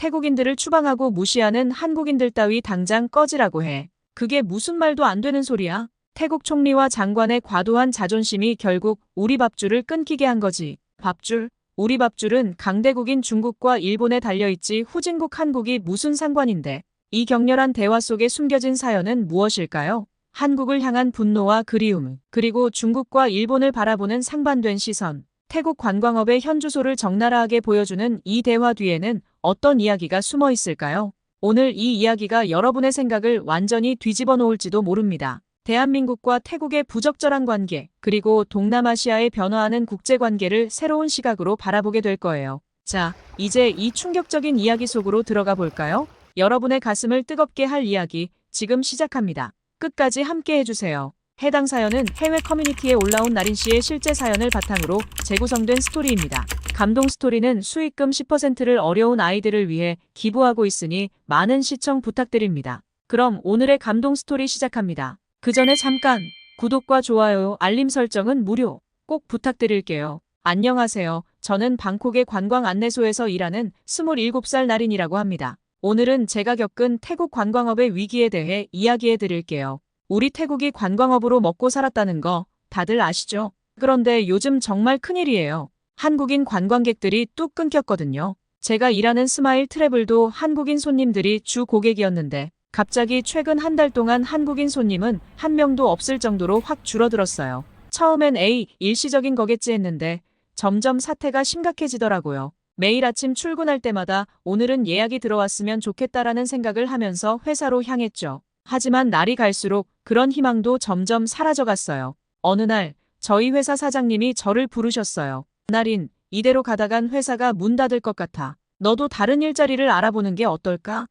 태국인들을 추방하고 무시하는 한국인들 따위 당장 꺼지라고 해. 그게 무슨 말도 안 되는 소리야. 태국 총리와 장관의 과도한 자존심이 결국 우리 밥줄을 끊기게 한 거지. 밥줄? 우리 밥줄은 강대국인 중국과 일본에 달려있지 후진국 한국이 무슨 상관인데. 이 격렬한 대화 속에 숨겨진 사연은 무엇일까요? 한국을 향한 분노와 그리움, 그리고 중국과 일본을 바라보는 상반된 시선. 태국 관광업의 현주소를 적나라하게 보여주는 이 대화 뒤에는 어떤 이야기가 숨어 있을까요? 오늘 이 이야기가 여러분의 생각을 완전히 뒤집어 놓을지도 모릅니다. 대한민국과 태국의 부적절한 관계, 그리고 동남아시아의 변화하는 국제관계를 새로운 시각으로 바라보게 될 거예요. 자, 이제 이 충격적인 이야기 속으로 들어가 볼까요? 여러분의 가슴을 뜨겁게 할 이야기 지금 시작합니다. 끝까지 함께 해주세요. 해당 사연은 해외 커뮤니티에 올라온 나린 씨의 실제 사연을 바탕으로 재구성된 스토리입니다. 감동 스토리는 수익금 10%를 어려운 아이들을 위해 기부하고 있으니 많은 시청 부탁드립니다. 그럼 오늘의 감동 스토리 시작합니다. 그 전에 잠깐 구독과 좋아요, 알림 설정은 무료. 꼭 부탁드릴게요. 안녕하세요. 저는 방콕의 관광 안내소에서 일하는 27살 나린이라고 합니다. 오늘은 제가 겪은 태국 관광업의 위기에 대해 이야기해 드릴게요. 우리 태국이 관광업으로 먹고 살았다는 거 다들 아시죠? 그런데 요즘 정말 큰일이에요. 한국인 관광객들이 뚝 끊겼거든요. 제가 일하는 스마일 트래블도 한국인 손님들이 주 고객이었는데 갑자기 최근 한 달 동안 한국인 손님은 한 명도 없을 정도로 확 줄어들었어요. 처음엔 에이, 일시적인 거겠지 했는데 점점 사태가 심각해지더라고요. 매일 아침 출근할 때마다 오늘은 예약이 들어왔으면 좋겠다라는 생각을 하면서 회사로 향했죠. 하지만 날이 갈수록 그런 희망도 점점 사라져갔어요. 어느 날 저희 회사 사장님이 저를 부르셨어요. 나린, 이대로 가다간 회사가 문 닫을 것 같아. 너도 다른 일자리를 알아보는 게 어떨까?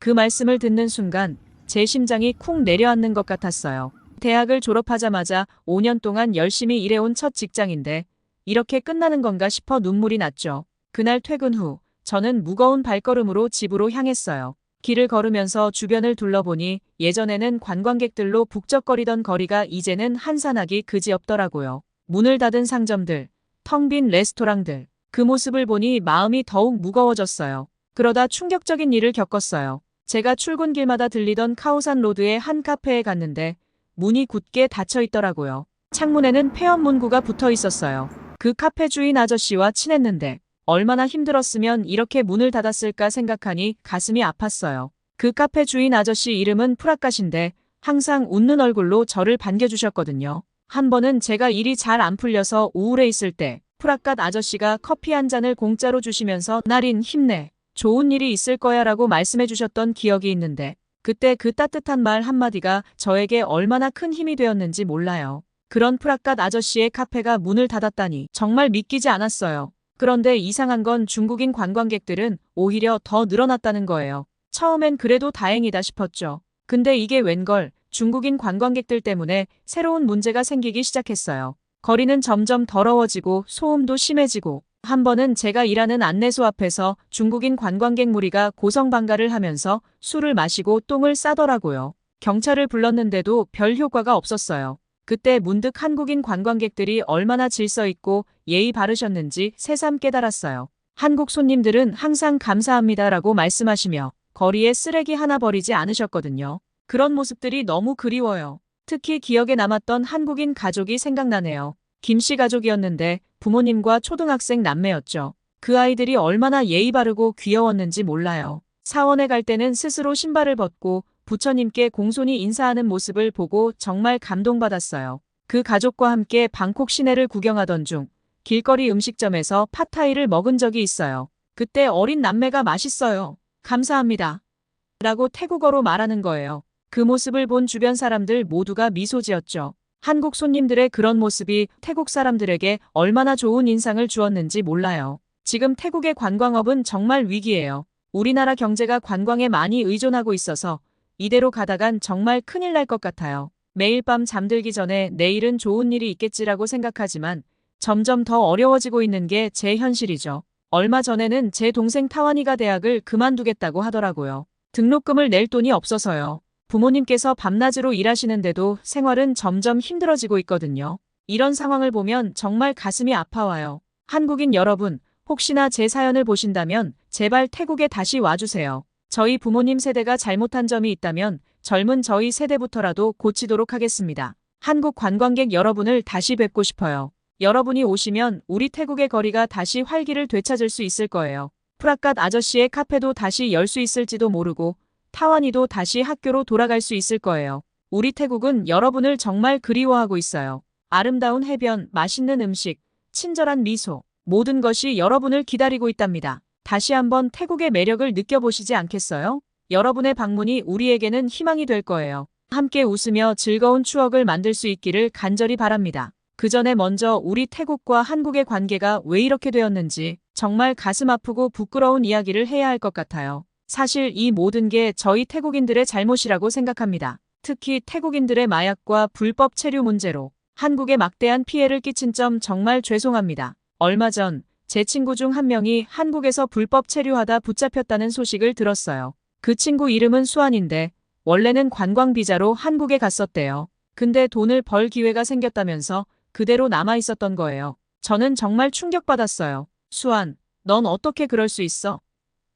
그 말씀을 듣는 순간 제 심장이 쿵 내려앉는 것 같았어요. 대학을 졸업하자마자 5년 동안 열심히 일해온 첫 직장인데 이렇게 끝나는 건가 싶어 눈물이 났죠. 그날 퇴근 후 저는 무거운 발걸음으로 집으로 향했어요. 길을 걸으면서 주변을 둘러보니 예전에는 관광객들로 북적거리던 거리가 이제는 한산하기 그지없더라고요. 문을 닫은 상점들, 텅 빈 레스토랑들, 그 모습을 보니 마음이 더욱 무거워졌어요. 그러다 충격적인 일을 겪었어요. 제가 출근길마다 들리던 카오산 로드의 한 카페에 갔는데 문이 굳게 닫혀 있더라고요. 창문에는 폐업 문구가 붙어 있었어요. 그 카페 주인 아저씨와 친했는데 얼마나 힘들었으면 이렇게 문을 닫았을까 생각하니 가슴이 아팠어요. 그 카페 주인 아저씨 이름은 프라카신데 항상 웃는 얼굴로 저를 반겨주셨거든요. 한 번은 제가 일이 잘 안 풀려서 우울해 있을 때 프라깥 아저씨가 커피 한 잔을 공짜로 주시면서 나린 힘내. 좋은 일이 있을 거야 라고 말씀해 주셨던 기억이 있는데 그때 그 따뜻한 말 한마디가 저에게 얼마나 큰 힘이 되었는지 몰라요. 그런 프라깥 아저씨의 카페가 문을 닫았다니 정말 믿기지 않았어요. 그런데 이상한 건 중국인 관광객들은 오히려 더 늘어났다는 거예요. 처음엔 그래도 다행이다 싶었죠. 근데 이게 웬걸 중국인 관광객들 때문에 새로운 문제가 생기기 시작했어요. 거리는 점점 더러워지고 소음도 심해지고 한 번은 제가 일하는 안내소 앞에서 중국인 관광객 무리가 고성방가를 하면서 술을 마시고 똥을 싸더라고요. 경찰을 불렀는데도 별 효과가 없었어요. 그때 문득 한국인 관광객들이 얼마나 질서 있고 예의 바르셨는지 새삼 깨달았어요. 한국 손님들은 항상 감사합니다라고 말씀하시며 거리에 쓰레기 하나 버리지 않으셨거든요. 그런 모습들이 너무 그리워요. 특히 기억에 남았던 한국인 가족이 생각나네요. 김씨 가족이었는데 부모님과 초등학생 남매였죠. 그 아이들이 얼마나 예의 바르고 귀여웠는지 몰라요. 사원에 갈 때는 스스로 신발을 벗고 부처님께 공손히 인사하는 모습을 보고 정말 감동받았어요. 그 가족과 함께 방콕 시내를 구경하던 중 길거리 음식점에서 팟타이를 먹은 적이 있어요. 그때 어린 남매가 맛있어요. 감사합니다. 라고 태국어로 말하는 거예요. 그 모습을 본 주변 사람들 모두가 미소 지었죠. 한국 손님들의 그런 모습이 태국 사람들에게 얼마나 좋은 인상을 주었는지 몰라요. 지금 태국의 관광업은 정말 위기예요. 우리나라 경제가 관광에 많이 의존하고 있어서 이대로 가다간 정말 큰일 날 것 같아요. 매일 밤 잠들기 전에 내일은 좋은 일이 있겠지라고 생각하지만 점점 더 어려워지고 있는 게 제 현실이죠. 얼마 전에는 제 동생 타완이가 대학을 그만두겠다고 하더라고요. 등록금을 낼 돈이 없어서요. 부모님께서 밤낮으로 일하시는데도 생활은 점점 힘들어지고 있거든요. 이런 상황을 보면 정말 가슴이 아파와요. 한국인 여러분, 혹시나 제 사연을 보신다면 제발 태국에 다시 와주세요. 저희 부모님 세대가 잘못한 점이 있다면 젊은 저희 세대부터라도 고치도록 하겠습니다. 한국 관광객 여러분을 다시 뵙고 싶어요. 여러분이 오시면 우리 태국의 거리가 다시 활기를 되찾을 수 있을 거예요. 프라갓 아저씨의 카페도 다시 열 수 있을지도 모르고 타완이도 다시 학교로 돌아갈 수 있을 거예요. 우리 태국은 여러분을 정말 그리워하고 있어요. 아름다운 해변, 맛있는 음식, 친절한 미소, 모든 것이 여러분을 기다리고 있답니다. 다시 한번 태국의 매력을 느껴보시지 않겠어요? 여러분의 방문이 우리에게는 희망이 될 거예요. 함께 웃으며 즐거운 추억을 만들 수 있기를 간절히 바랍니다. 그 전에 먼저 우리 태국과 한국의 관계가 왜 이렇게 되었는지 정말 가슴 아프고 부끄러운 이야기를 해야 할 것 같아요. 사실 이 모든 게 저희 태국인들의 잘못이라고 생각합니다. 특히 태국인들의 마약과 불법 체류 문제로 한국에 막대한 피해를 끼친 점 정말 죄송합니다. 얼마 전 제 친구 중 한 명이 한국에서 불법 체류하다 붙잡혔다는 소식을 들었어요. 그 친구 이름은 수환인데 원래는 관광 비자로 한국에 갔었대요. 근데 돈을 벌 기회가 생겼다면서 그대로 남아 있었던 거예요. 저는 정말 충격받았어요. 수환, 넌 어떻게 그럴 수 있어?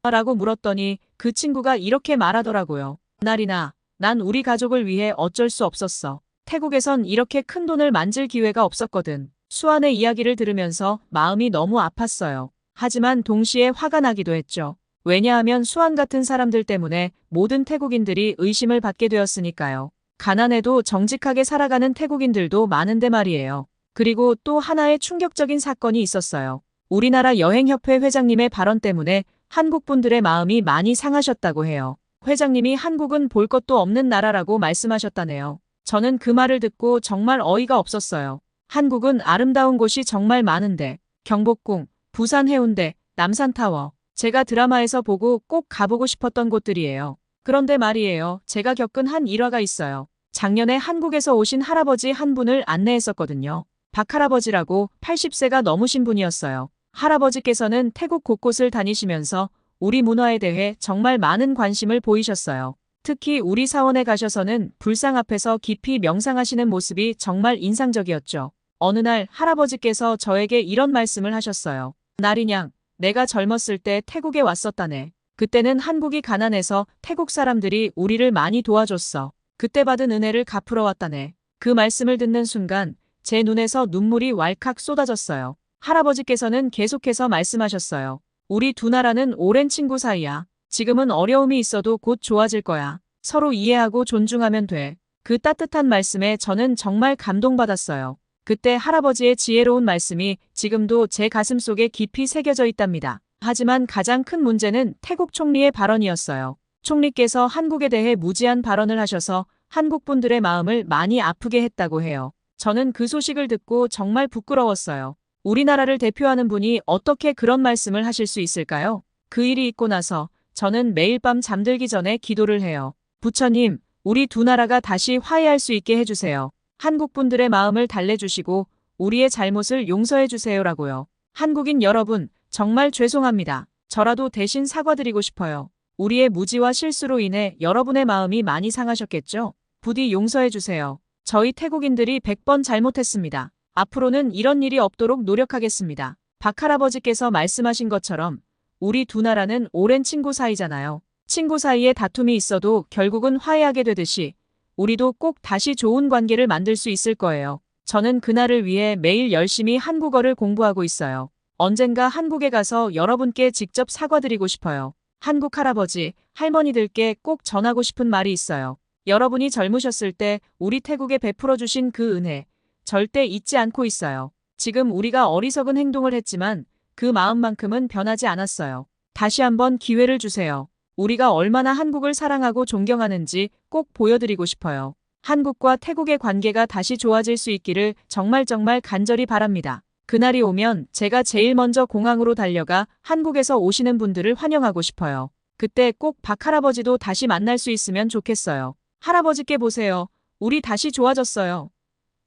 라고 물었더니 그 친구가 이렇게 말하더라고요. 날이나 난 우리 가족을 위해 어쩔 수 없었어. 태국에선 이렇게 큰 돈을 만질 기회가 없었거든. 수환의 이야기를 들으면서 마음이 너무 아팠어요. 하지만 동시에 화가 나기도 했죠. 왜냐하면 수환 같은 사람들 때문에 모든 태국인들이 의심을 받게 되었으니까요. 가난해도 정직하게 살아가는 태국인들도 많은데 말이에요. 그리고 또 하나의 충격적인 사건이 있었어요. 우리나라 여행협회 회장님의 발언 때문에 한국 분들의 마음이 많이 상하셨다고 해요. 회장님이 한국은 볼 것도 없는 나라라고 말씀하셨다네요. 저는 그 말을 듣고 정말 어이가 없었어요. 한국은 아름다운 곳이 정말 많은데 경복궁, 부산 해운대, 남산타워 제가 드라마에서 보고 꼭 가보고 싶었던 곳들이에요. 그런데 말이에요. 제가 겪은 한 일화가 있어요. 작년에 한국에서 오신 할아버지 한 분을 안내했었거든요. 박할아버지라고 80세가 넘으신 분이었어요. 할아버지께서는 태국 곳곳을 다니시면서 우리 문화에 대해 정말 많은 관심을 보이셨어요. 특히 우리 사원에 가셔서는 불상 앞에서 깊이 명상하시는 모습이 정말 인상적이었죠. 어느 날 할아버지께서 저에게 이런 말씀을 하셨어요. 나리냥, 내가 젊었을 때 태국에 왔었다네. 그때는 한국이 가난해서 태국 사람들이 우리를 많이 도와줬어. 그때 받은 은혜를 갚으러 왔다네. 그 말씀을 듣는 순간 제 눈에서 눈물이 왈칵 쏟아졌어요. 할아버지께서는 계속해서 말씀하셨어요. 우리 두 나라는 오랜 친구 사이야. 지금은 어려움이 있어도 곧 좋아질 거야. 서로 이해하고 존중하면 돼. 그 따뜻한 말씀에 저는 정말 감동받았어요. 그때 할아버지의 지혜로운 말씀이 지금도 제 가슴 속에 깊이 새겨져 있답니다. 하지만 가장 큰 문제는 태국 총리의 발언이었어요. 총리께서 한국에 대해 무지한 발언을 하셔서 한국 분들의 마음을 많이 아프게 했다고 해요. 저는 그 소식을 듣고 정말 부끄러웠어요. 우리나라를 대표하는 분이 어떻게 그런 말씀을 하실 수 있을까요? 그 일이 있고 나서 저는 매일 밤 잠들기 전에 기도를 해요. 부처님, 우리 두 나라가 다시 화해할 수 있게 해주세요. 한국 분들의 마음을 달래주시고 우리의 잘못을 용서해 주세요라고요. 한국인 여러분, 정말 죄송합니다. 저라도 대신 사과드리고 싶어요. 우리의 무지와 실수로 인해 여러분의 마음이 많이 상하셨겠죠? 부디 용서해 주세요. 저희 태국인들이 100번 잘못했습니다. 앞으로는 이런 일이 없도록 노력하겠습니다. 박할아버지께서 말씀하신 것처럼 우리 두 나라는 오랜 친구 사이잖아요. 친구 사이에 다툼이 있어도 결국은 화해하게 되듯이 우리도 꼭 다시 좋은 관계를 만들 수 있을 거예요. 저는 그날을 위해 매일 열심히 한국어를 공부하고 있어요. 언젠가 한국에 가서 여러분께 직접 사과드리고 싶어요. 한국 할아버지, 할머니들께 꼭 전하고 싶은 말이 있어요. 여러분이 젊으셨을 때 우리 태국에 베풀어 주신 그 은혜, 절대 잊지 않고 있어요. 지금 우리가 어리석은 행동을 했지만 그 마음만큼은 변하지 않았어요. 다시 한번 기회를 주세요. 우리가 얼마나 한국을 사랑하고 존경하는지 꼭 보여드리고 싶어요. 한국과 태국의 관계가 다시 좋아질 수 있기를 정말 정말 간절히 바랍니다. 그날이 오면 제가 제일 먼저 공항으로 달려가 한국에서 오시는 분들을 환영하고 싶어요. 그때 꼭 박할아버지도 다시 만날 수 있으면 좋겠어요. 할아버지께 보세요. 우리 다시 좋아졌어요.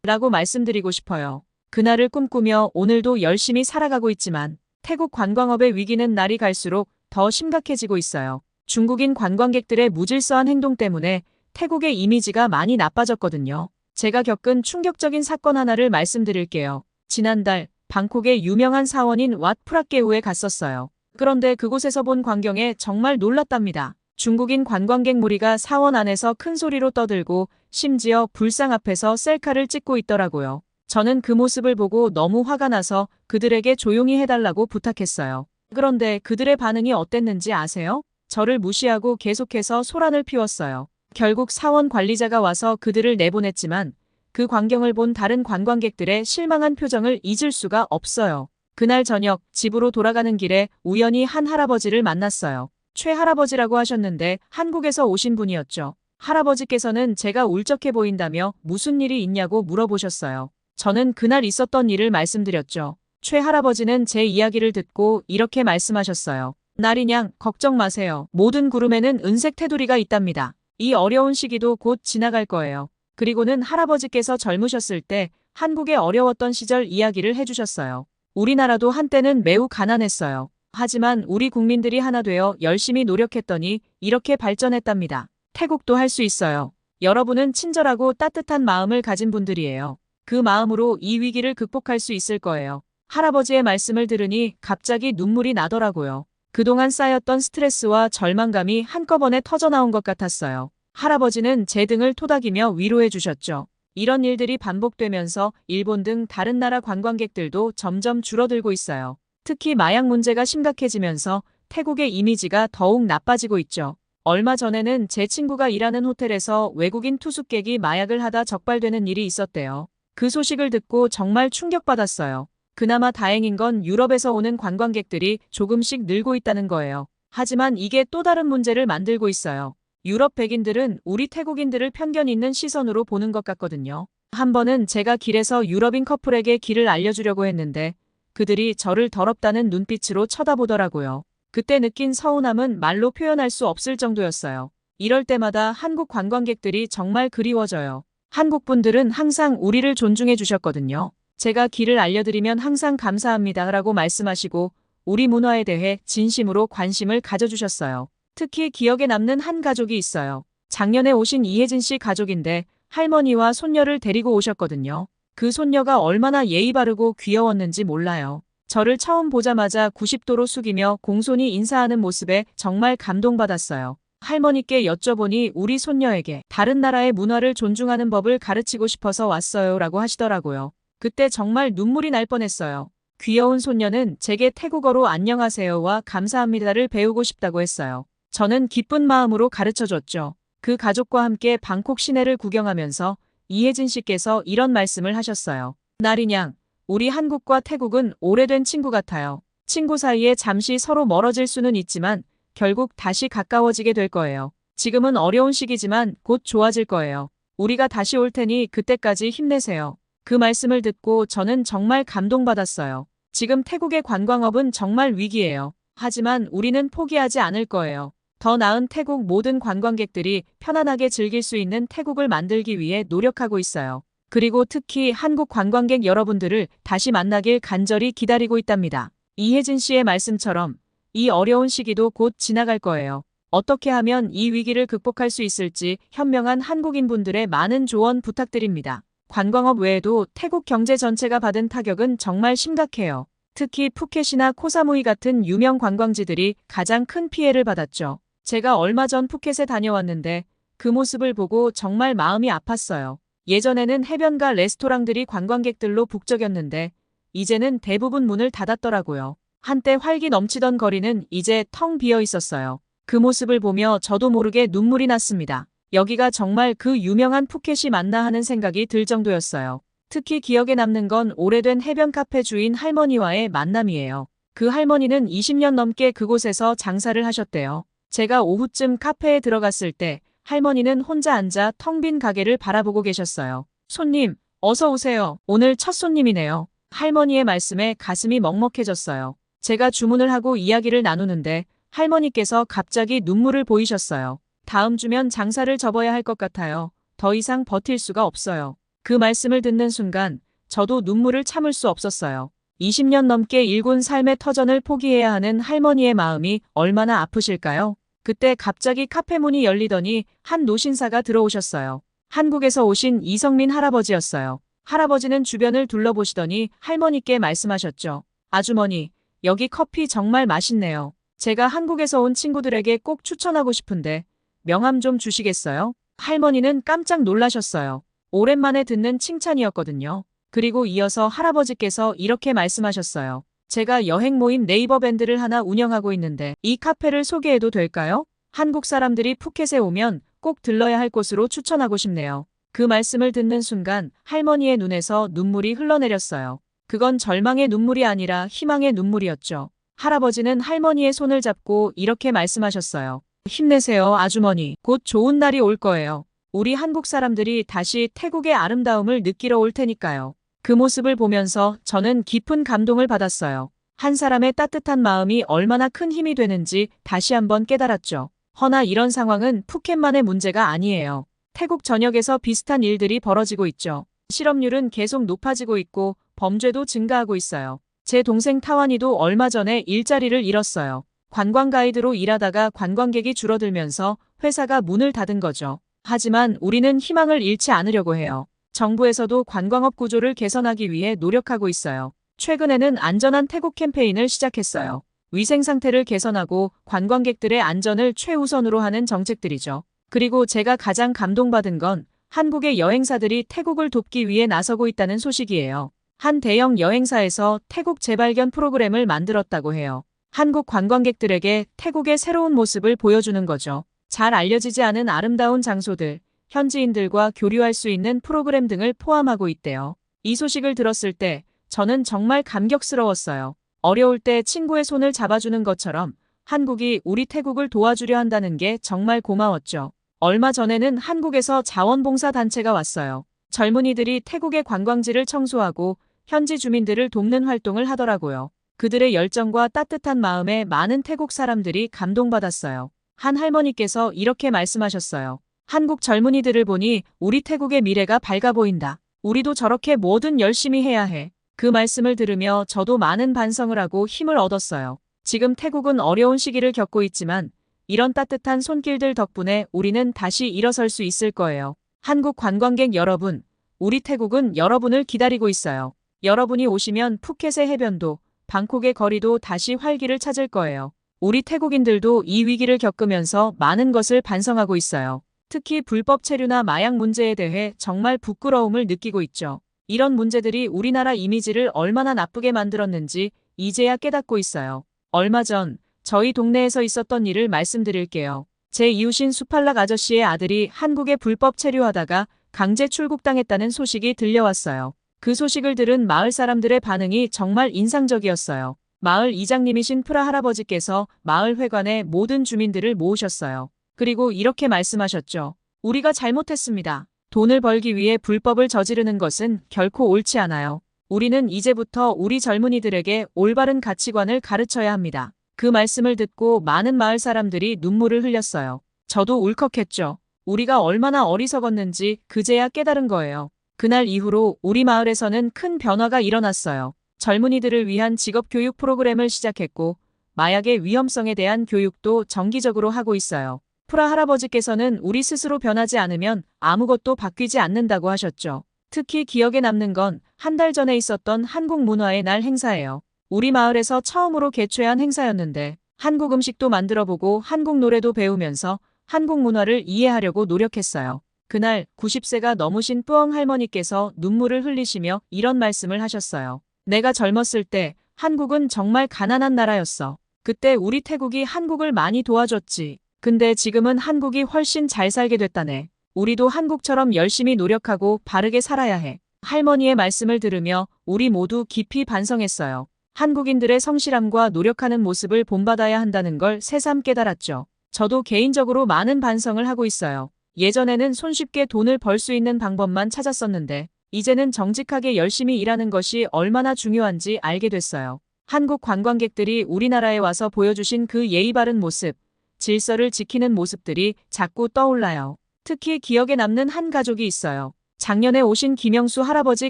라고 말씀드리고 싶어요. 그날을 꿈꾸며 오늘도 열심히 살아가고 있지만 태국 관광업의 위기는 날이 갈수록 더 심각해지고 있어요. 중국인 관광객들의 무질서한 행동 때문에 태국의 이미지가 많이 나빠졌거든요. 제가 겪은 충격적인 사건 하나를 말씀드릴게요. 지난달 방콕의 유명한 사원인 왓 프라케우에 갔었어요. 그런데 그곳에서 본 광경에 정말 놀랐답니다. 중국인 관광객 무리가 사원 안에서 큰 소리로 떠들고 심지어 불상 앞에서 셀카를 찍고 있더라고요. 저는 그 모습을 보고 너무 화가 나서 그들에게 조용히 해달라고 부탁했어요. 그런데 그들의 반응이 어땠는지 아세요? 저를 무시하고 계속해서 소란을 피웠어요. 결국 사원 관리자가 와서 그들을 내보냈지만 그 광경을 본 다른 관광객들의 실망한 표정을 잊을 수가 없어요. 그날 저녁 집으로 돌아가는 길에 우연히 한 할아버지를 만났어요. 최 할아버지라고 하셨는데 한국에서 오신 분이었죠. 할아버지께서는 제가 울적해 보인다며 무슨 일이 있냐고 물어보셨어요. 저는 그날 있었던 일을 말씀드렸죠. 최 할아버지는 제 이야기를 듣고 이렇게 말씀하셨어요. 나리냥 걱정 마세요. 모든 구름에는 은색 테두리가 있답니다. 이 어려운 시기도 곧 지나갈 거예요. 그리고는 할아버지께서 젊으셨을 때 한국의 어려웠던 시절 이야기를 해주셨어요. 우리나라도 한때는 매우 가난했어요. 하지만 우리 국민들이 하나 되어 열심히 노력했더니 이렇게 발전했답니다. 태국도 할 수 있어요. 여러분은 친절하고 따뜻한 마음을 가진 분들이에요. 그 마음으로 이 위기를 극복할 수 있을 거예요. 할아버지의 말씀을 들으니 갑자기 눈물이 나더라고요. 그동안 쌓였던 스트레스와 절망감이 한꺼번에 터져나온 것 같았어요. 할아버지는 제 등을 토닥이며 위로해 주셨죠. 이런 일들이 반복되면서 일본 등 다른 나라 관광객들도 점점 줄어들고 있어요. 특히 마약 문제가 심각해지면서 태국의 이미지가 더욱 나빠지고 있죠. 얼마 전에는 제 친구가 일하는 호텔에서 외국인 투숙객이 마약을 하다 적발되는 일이 있었대요. 그 소식을 듣고 정말 충격받았어요. 그나마 다행인 건 유럽에서 오는 관광객들이 조금씩 늘고 있다는 거예요. 하지만 이게 또 다른 문제를 만들고 있어요. 유럽 백인들은 우리 태국인들을 편견 있는 시선으로 보는 것 같거든요. 한 번은 제가 길에서 유럽인 커플에게 길을 알려주려고 했는데 그들이 저를 더럽다는 눈빛으로 쳐다보더라고요. 그때 느낀 서운함은 말로 표현할 수 없을 정도였어요. 이럴 때마다 한국 관광객들이 정말 그리워져요. 한국 분들은 항상 우리를 존중해 주셨거든요. 제가 길을 알려드리면 항상 감사합니다 라고 말씀하시고 우리 문화에 대해 진심으로 관심을 가져주셨어요. 특히 기억에 남는 한 가족이 있어요. 작년에 오신 이혜진 씨 가족인데 할머니와 손녀를 데리고 오셨거든요. 그 손녀가 얼마나 예의 바르고 귀여웠는지 몰라요. 저를 처음 보자마자 90도로 숙이며 공손히 인사하는 모습에 정말 감동받았어요. 할머니께 여쭤보니 우리 손녀에게 다른 나라의 문화를 존중하는 법을 가르치고 싶어서 왔어요 라고 하시더라고요. 그때 정말 눈물이 날 뻔했어요. 귀여운 손녀는 제게 태국어로 안녕하세요와 감사합니다를 배우고 싶다고 했어요. 저는 기쁜 마음으로 가르쳐 줬죠. 그 가족과 함께 방콕 시내를 구경하면서 이혜진 씨께서 이런 말씀을 하셨어요. 나리냥, 우리 한국과 태국은 오래된 친구 같아요. 친구 사이에 잠시 서로 멀어질 수는 있지만 결국 다시 가까워지게 될 거예요. 지금은 어려운 시기지만 곧 좋아질 거예요. 우리가 다시 올 테니 그때까지 힘내세요. 그 말씀을 듣고 저는 정말 감동받았어요. 지금 태국의 관광업은 정말 위기예요. 하지만 우리는 포기하지 않을 거예요. 더 나은 태국 모든 관광객들이 편안하게 즐길 수 있는 태국을 만들기 위해 노력하고 있어요. 그리고 특히 한국 관광객 여러분들을 다시 만나길 간절히 기다리고 있답니다. 이혜진 씨의 말씀처럼 이 어려운 시기도 곧 지나갈 거예요. 어떻게 하면 이 위기를 극복할 수 있을지 현명한 한국인분들의 많은 조언 부탁드립니다. 관광업 외에도 태국 경제 전체가 받은 타격은 정말 심각해요. 특히 푸켓이나 코사무이 같은 유명 관광지들이 가장 큰 피해를 받았죠. 제가 얼마 전 푸켓에 다녀왔는데 그 모습을 보고 정말 마음이 아팠어요. 예전에는 해변가 레스토랑들이 관광객들로 북적였는데 이제는 대부분 문을 닫았더라고요. 한때 활기 넘치던 거리는 이제 텅 비어 있었어요. 그 모습을 보며 저도 모르게 눈물이 났습니다. 여기가 정말 그 유명한 푸켓이 맞나 하는 생각이 들 정도였어요. 특히 기억에 남는 건 오래된 해변 카페 주인 할머니와의 만남이에요. 그 할머니는 20년 넘게 그곳에서 장사를 하셨대요. 제가 오후쯤 카페에 들어갔을 때 할머니는 혼자 앉아 텅 빈 가게를 바라보고 계셨어요. 손님, 어서 오세요. 오늘 첫 손님이네요. 할머니의 말씀에 가슴이 먹먹해졌어요. 제가 주문을 하고 이야기를 나누는데 할머니께서 갑자기 눈물을 보이셨어요. 다음 주면 장사를 접어야 할 것 같아요. 더 이상 버틸 수가 없어요. 그 말씀을 듣는 순간 저도 눈물을 참을 수 없었어요. 20년 넘게 일군 삶의 터전을 포기해야 하는 할머니의 마음이 얼마나 아프실까요? 그때 갑자기 카페 문이 열리더니 한 노신사가 들어오셨어요. 한국에서 오신 이성민 할아버지였어요. 할아버지는 주변을 둘러보시더니 할머니께 말씀하셨죠. 아주머니, 여기 커피 정말 맛있네요. 제가 한국에서 온 친구들에게 꼭 추천하고 싶은데 명함 좀 주시겠어요? 할머니는 깜짝 놀라셨어요. 오랜만에 듣는 칭찬이었거든요. 그리고 이어서 할아버지께서 이렇게 말씀하셨어요. 제가 여행 모임 네이버 밴드를 하나 운영하고 있는데 이 카페를 소개해도 될까요? 한국 사람들이 푸켓에 오면 꼭 들러야 할 곳으로 추천하고 싶네요. 그 말씀을 듣는 순간 할머니의 눈에서 눈물이 흘러내렸어요. 그건 절망의 눈물이 아니라 희망의 눈물이었죠. 할아버지는 할머니의 손을 잡고 이렇게 말씀하셨어요. 힘내세요, 아주머니. 곧 좋은 날이 올 거예요. 우리 한국 사람들이 다시 태국의 아름다움을 느끼러 올 테니까요. 그 모습을 보면서 저는 깊은 감동을 받았어요. 한 사람의 따뜻한 마음이 얼마나 큰 힘이 되는지 다시 한번 깨달았죠. 허나 이런 상황은 푸켓만의 문제가 아니에요. 태국 전역에서 비슷한 일들이 벌어지고 있죠. 실업률은 계속 높아지고 있고 범죄도 증가하고 있어요. 제 동생 타완이도 얼마 전에 일자리를 잃었어요. 관광 가이드로 일하다가 관광객이 줄어들면서 회사가 문을 닫은 거죠. 하지만 우리는 희망을 잃지 않으려고 해요. 정부에서도 관광업 구조를 개선하기 위해 노력하고 있어요. 최근에는 안전한 태국 캠페인을 시작했어요. 위생 상태를 개선하고 관광객들의 안전을 최우선으로 하는 정책들이죠. 그리고 제가 가장 감동받은 건 한국의 여행사들이 태국을 돕기 위해 나서고 있다는 소식이에요. 한 대형 여행사에서 태국 재발견 프로그램을 만들었다고 해요. 한국 관광객들에게 태국의 새로운 모습을 보여주는 거죠. 잘 알려지지 않은 아름다운 장소들, 현지인들과 교류할 수 있는 프로그램 등을 포함하고 있대요. 이 소식을 들었을 때 저는 정말 감격스러웠어요. 어려울 때 친구의 손을 잡아주는 것처럼 한국이 우리 태국을 도와주려 한다는 게 정말 고마웠죠. 얼마 전에는 한국에서 자원봉사 단체가 왔어요. 젊은이들이 태국의 관광지를 청소하고 현지 주민들을 돕는 활동을 하더라고요. 그들의 열정과 따뜻한 마음에 많은 태국 사람들이 감동받았어요. 한 할머니께서 이렇게 말씀하셨어요. 한국 젊은이들을 보니 우리 태국의 미래가 밝아 보인다. 우리도 저렇게 뭐든 열심히 해야 해. 그 말씀을 들으며 저도 많은 반성을 하고 힘을 얻었어요. 지금 태국은 어려운 시기를 겪고 있지만 이런 따뜻한 손길들 덕분에 우리는 다시 일어설 수 있을 거예요. 한국 관광객 여러분, 우리 태국은 여러분을 기다리고 있어요. 여러분이 오시면 푸켓의 해변도, 방콕의 거리도 다시 활기를 찾을 거예요. 우리 태국인들도 이 위기를 겪으면서 많은 것을 반성하고 있어요. 특히 불법 체류나 마약 문제에 대해 정말 부끄러움을 느끼고 있죠. 이런 문제들이 우리나라 이미지를 얼마나 나쁘게 만들었는지 이제야 깨닫고 있어요. 얼마 전 저희 동네에서 있었던 일을 말씀드릴게요. 제 이웃인 수팔락 아저씨의 아들이 한국에 불법 체류하다가 강제 출국당했다는 소식이 들려왔어요. 그 소식을 들은 마을 사람들의 반응이 정말 인상적이었어요. 마을 이장님이신 프라 할아버지께서 마을 회관에 모든 주민들을 모으셨어요. 그리고 이렇게 말씀하셨죠. 우리가 잘못했습니다. 돈을 벌기 위해 불법을 저지르는 것은 결코 옳지 않아요. 우리는 이제부터 우리 젊은이들에게 올바른 가치관을 가르쳐야 합니다. 그 말씀을 듣고 많은 마을 사람들이 눈물을 흘렸어요. 저도 울컥했죠. 우리가 얼마나 어리석었는지 그제야 깨달은 거예요. 그날 이후로 우리 마을에서는 큰 변화가 일어났어요. 젊은이들을 위한 직업교육 프로그램을 시작했고 마약의 위험성에 대한 교육도 정기적으로 하고 있어요. 프라 할아버지께서는 우리 스스로 변하지 않으면 아무것도 바뀌지 않는다고 하셨죠. 특히 기억에 남는 건 한 달 전에 있었던 한국 문화의 날 행사예요. 우리 마을에서 처음으로 개최한 행사였는데 한국 음식도 만들어보고 한국 노래도 배우면서 한국 문화를 이해하려고 노력했어요. 그날 90세가 넘으신 뿌엉 할머니께서 눈물을 흘리시며 이런 말씀을 하셨어요. 내가 젊었을 때 한국은 정말 가난한 나라였어. 그때 우리 태국이 한국을 많이 도와줬지. 근데 지금은 한국이 훨씬 잘 살게 됐다네. 우리도 한국처럼 열심히 노력하고 바르게 살아야 해. 할머니의 말씀을 들으며 우리 모두 깊이 반성했어요. 한국인들의 성실함과 노력하는 모습을 본받아야 한다는 걸 새삼 깨달았죠. 저도 개인적으로 많은 반성을 하고 있어요. 예전에는 손쉽게 돈을 벌 수 있는 방법만 찾았었는데, 이제는 정직하게 열심히 일하는 것이 얼마나 중요한지 알게 됐어요. 한국 관광객들이 우리나라에 와서 보여주신 그 예의 바른 모습, 질서를 지키는 모습들이 자꾸 떠올라요. 특히 기억에 남는 한 가족이 있어요. 작년에 오신 김영수 할아버지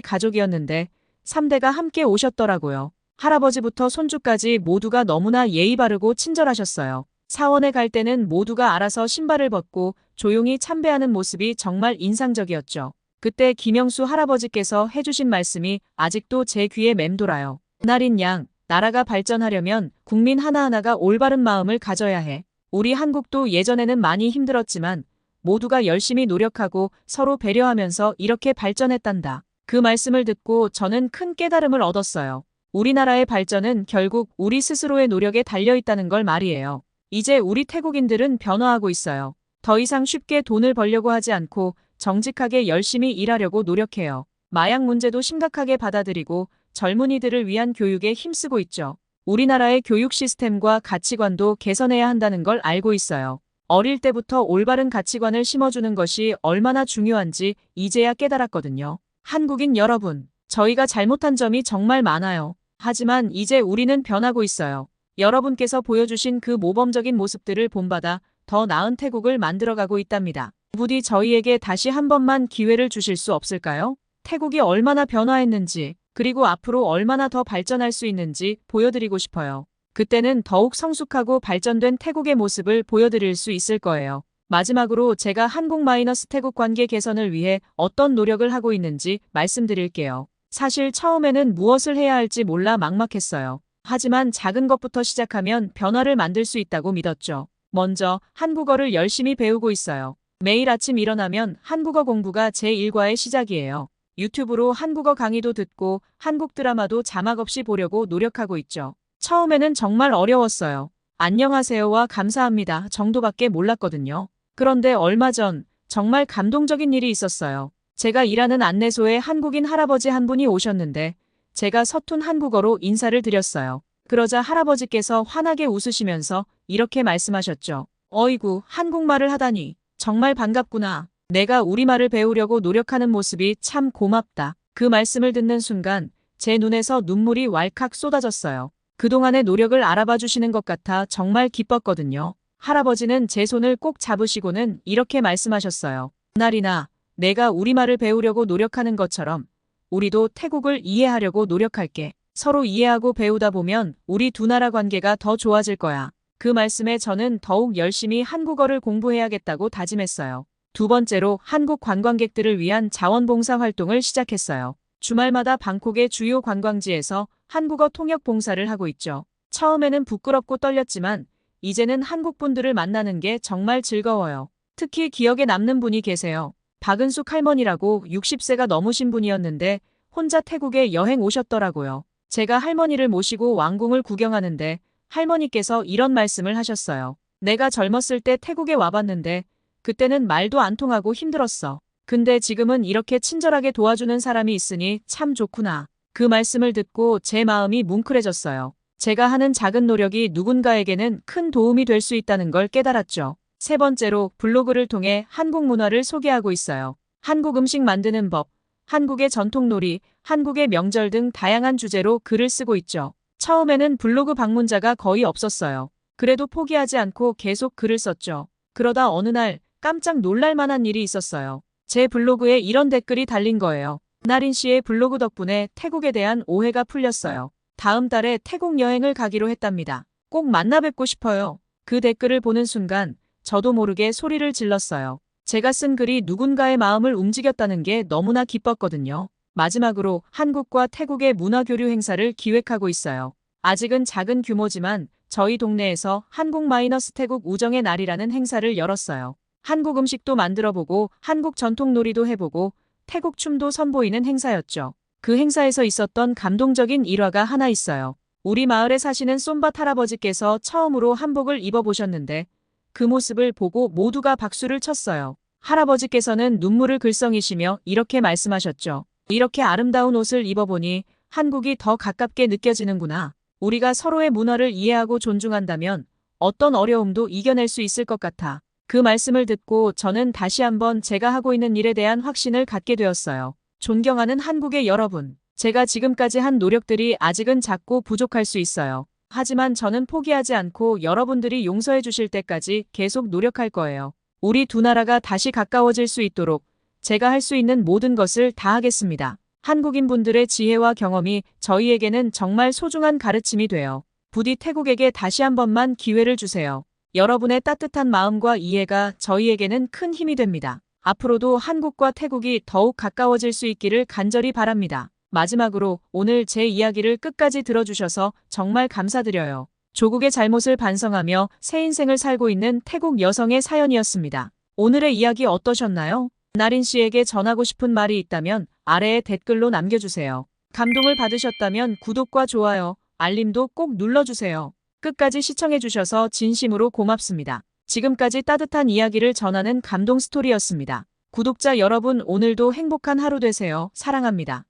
가족이었는데 3대가 함께 오셨더라고요. 할아버지부터 손주까지 모두가 너무나 예의 바르고 친절하셨어요. 사원에 갈 때는 모두가 알아서 신발을 벗고 조용히 참배하는 모습이 정말 인상적이었죠. 그때 김영수 할아버지께서 해주신 말씀이 아직도 제 귀에 맴돌아요. 그날인 양, 나라가 발전하려면 국민 하나하나가 올바른 마음을 가져야 해. 우리 한국도 예전에는 많이 힘들었지만 모두가 열심히 노력하고 서로 배려하면서 이렇게 발전했단다. 그 말씀을 듣고 저는 큰 깨달음을 얻었어요. 우리나라의 발전은 결국 우리 스스로의 노력에 달려 있다는 걸 말이에요. 이제 우리 태국인들은 변화하고 있어요. 더 이상 쉽게 돈을 벌려고 하지 않고 정직하게 열심히 일하려고 노력해요. 마약 문제도 심각하게 받아들이고 젊은이들을 위한 교육에 힘쓰고 있죠. 우리나라의 교육 시스템과 가치관도 개선해야 한다는 걸 알고 있어요. 어릴 때부터 올바른 가치관을 심어주는 것이 얼마나 중요한지 이제야 깨달았거든요. 한국인 여러분, 저희가 잘못한 점이 정말 많아요. 하지만 이제 우리는 변하고 있어요. 여러분께서 보여주신 그 모범적인 모습들을 본받아 더 나은 태국을 만들어가고 있답니다. 부디 저희에게 다시 한 번만 기회를 주실 수 없을까요? 태국이 얼마나 변화했는지, 그리고 앞으로 얼마나 더 발전할 수 있는지 보여드리고 싶어요. 그때는 더욱 성숙하고 발전된 태국의 모습을 보여드릴 수 있을 거예요. 마지막으로 제가 한국 마이너스 태국 관계 개선을 위해 어떤 노력을 하고 있는지 말씀드릴게요. 사실 처음에는 무엇을 해야 할지 몰라 막막했어요. 하지만 작은 것부터 시작하면 변화를 만들 수 있다고 믿었죠. 먼저 한국어를 열심히 배우고 있어요. 매일 아침 일어나면 한국어 공부가 제 일과의 시작이에요. 유튜브로 한국어 강의도 듣고 한국 드라마도 자막 없이 보려고 노력하고 있죠. 처음에는 정말 어려웠어요. 안녕하세요와 감사합니다 정도밖에 몰랐거든요. 그런데 얼마 전 정말 감동적인 일이 있었어요. 제가 일하는 안내소에 한국인 할아버지 한 분이 오셨는데 제가 서툰 한국어로 인사를 드렸어요. 그러자 할아버지께서 환하게 웃으시면서 이렇게 말씀하셨죠. 어이구, 한국말을 하다니. 정말 반갑구나. 내가 우리말을 배우려고 노력하는 모습이 참 고맙다. 그 말씀을 듣는 순간 제 눈에서 눈물이 왈칵 쏟아졌어요. 그동안의 노력을 알아봐 주시는 것 같아 정말 기뻤거든요. 할아버지는 제 손을 꼭 잡으시고는 이렇게 말씀하셨어요. 그날이나 내가 우리말을 배우려고 노력하는 것처럼 우리도 태국을 이해하려고 노력할게. 서로 이해하고 배우다 보면 우리 두 나라 관계가 더 좋아질 거야. 그 말씀에 저는 더욱 열심히 한국어를 공부해야겠다고 다짐했어요. 두 번째로 한국 관광객들을 위한 자원봉사 활동을 시작했어요. 주말마다 방콕의 주요 관광지에서 한국어 통역 봉사를 하고 있죠. 처음에는 부끄럽고 떨렸지만 이제는 한국 분들을 만나는 게 정말 즐거워요. 특히 기억에 남는 분이 계세요. 박은숙 할머니라고 60세가 넘으신 분이었는데 혼자 태국에 여행 오셨더라고요. 제가 할머니를 모시고 왕궁을 구경하는데 할머니께서 이런 말씀을 하셨어요. 내가 젊었을 때 태국에 와봤는데 그때는 말도 안 통하고 힘들었어. 근데 지금은 이렇게 친절하게 도와주는 사람이 있으니 참 좋구나. 그 말씀을 듣고 제 마음이 뭉클해졌어요. 제가 하는 작은 노력이 누군가에게는 큰 도움이 될 수 있다는 걸 깨달았죠. 세 번째로 블로그를 통해 한국 문화를 소개하고 있어요. 한국 음식 만드는 법, 한국의 전통놀이, 한국의 명절 등 다양한 주제로 글을 쓰고 있죠. 처음에는 블로그 방문자가 거의 없었어요. 그래도 포기하지 않고 계속 글을 썼죠. 그러다 어느 날 깜짝 놀랄 만한 일이 있었어요. 제 블로그에 이런 댓글이 달린 거예요. 나린 씨의 블로그 덕분에 태국에 대한 오해가 풀렸어요. 다음 달에 태국 여행을 가기로 했답니다. 꼭 만나 뵙고 싶어요. 그 댓글을 보는 순간 저도 모르게 소리를 질렀어요. 제가 쓴 글이 누군가의 마음을 움직였다는 게 너무나 기뻤거든요. 마지막으로 한국과 태국의 문화교류 행사를 기획하고 있어요. 아직은 작은 규모지만 저희 동네에서 한국 마이너스 태국 우정의 날이라는 행사를 열었어요. 한국 음식도 만들어보고 한국 전통 놀이도 해보고 태국 춤도 선보이는 행사였죠. 그 행사에서 있었던 감동적인 일화가 하나 있어요. 우리 마을에 사시는 쏨밭 할아버지께서 처음으로 한복을 입어보셨는데 그 모습을 보고 모두가 박수를 쳤어요. 할아버지께서는 눈물을 글썽이시며 이렇게 말씀하셨죠. 이렇게 아름다운 옷을 입어보니 한국이 더 가깝게 느껴지는구나. 우리가 서로의 문화를 이해하고 존중한다면 어떤 어려움도 이겨낼 수 있을 것 같아. 그 말씀을 듣고 저는 다시 한번 제가 하고 있는 일에 대한 확신을 갖게 되었어요. 존경하는 한국의 여러분. 제가 지금까지 한 노력들이 아직은 작고 부족할 수 있어요. 하지만 저는 포기하지 않고 여러분들이 용서해 주실 때까지 계속 노력할 거예요. 우리 두 나라가 다시 가까워질 수 있도록 제가 할 수 있는 모든 것을 다 하겠습니다. 한국인 분들의 지혜와 경험이 저희에게는 정말 소중한 가르침이 돼요. 부디 태국에게 다시 한 번만 기회를 주세요. 여러분의 따뜻한 마음과 이해가 저희에게는 큰 힘이 됩니다. 앞으로도 한국과 태국이 더욱 가까워질 수 있기를 간절히 바랍니다. 마지막으로 오늘 제 이야기를 끝까지 들어주셔서 정말 감사드려요. 조국의 잘못을 반성하며 새 인생을 살고 있는 태국 여성의 사연이었습니다. 오늘의 이야기 어떠셨나요? 나린 씨에게 전하고 싶은 말이 있다면 아래에 댓글로 남겨주세요. 감동을 받으셨다면 구독과 좋아요, 알림도 꼭 눌러주세요. 끝까지 시청해주셔서 진심으로 고맙습니다. 지금까지 따뜻한 이야기를 전하는 감동 스토리였습니다. 구독자 여러분 오늘도 행복한 하루 되세요. 사랑합니다.